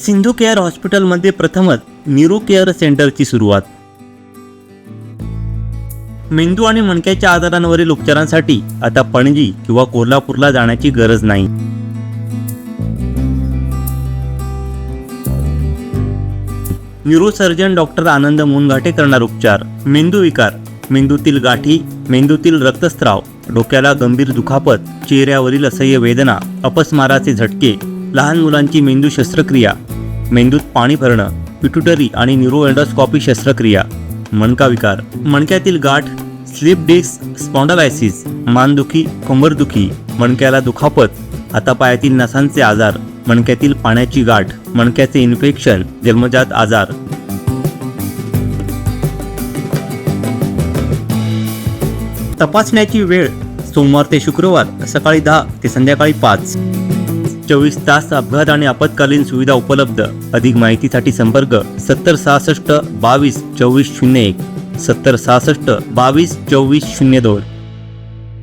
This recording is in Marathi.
सिंधू केअर हॉस्पिटलमध्ये प्रथमच न्यूरो केअर सेंटरची सुरुवात. मेंदू आणि मणक्याच्या आजारांवरील उपचारांसाठी आता पणजी किंवा कोल्हापूरला जाण्याची गरज नाही. न्यूरोसर्जन डॉक्टर आनंद मुनघाटे करणार उपचार. मेंदू विकार. मेंदूतील गाठी मेंदूतील रक्तस्राव डोक्याला गंभीर दुखापत चेहऱ्यावरील असह्य वेदना अपस्माराचे झटके लहान मुलांची मेंदू शस्त्रक्रिया मेंदूत पाणी भरणं पिट्युटरी आणि न्यूरोएंडोस्कॉपी शस्त्रक्रिया. मणका विकार मणक्यातील गाठ स्लिप डिस्क स्पॉन्डलायसिस मानदुखी कंबरदुखी मणक्याला दुखापत हातापायातील नसांचे आजार मणक्यातील पाण्याची गाठ मणक्याचे इन्फेक्शन जन्मजात आजार. तपासण्याची वेळ सोमवार ते शुक्रवार सकाळी दहा ते संध्याकाळी पाच. चोवीस तास अपघात आणि आपत्कालीन सुविधा उपलब्ध. अधिक माहितीसाठी संपर्क सत्तर सहासष्ट बावीस चोवीस शून्य एक. सत्तर सहासष्ट बावीस चोवीस शून्य दोन.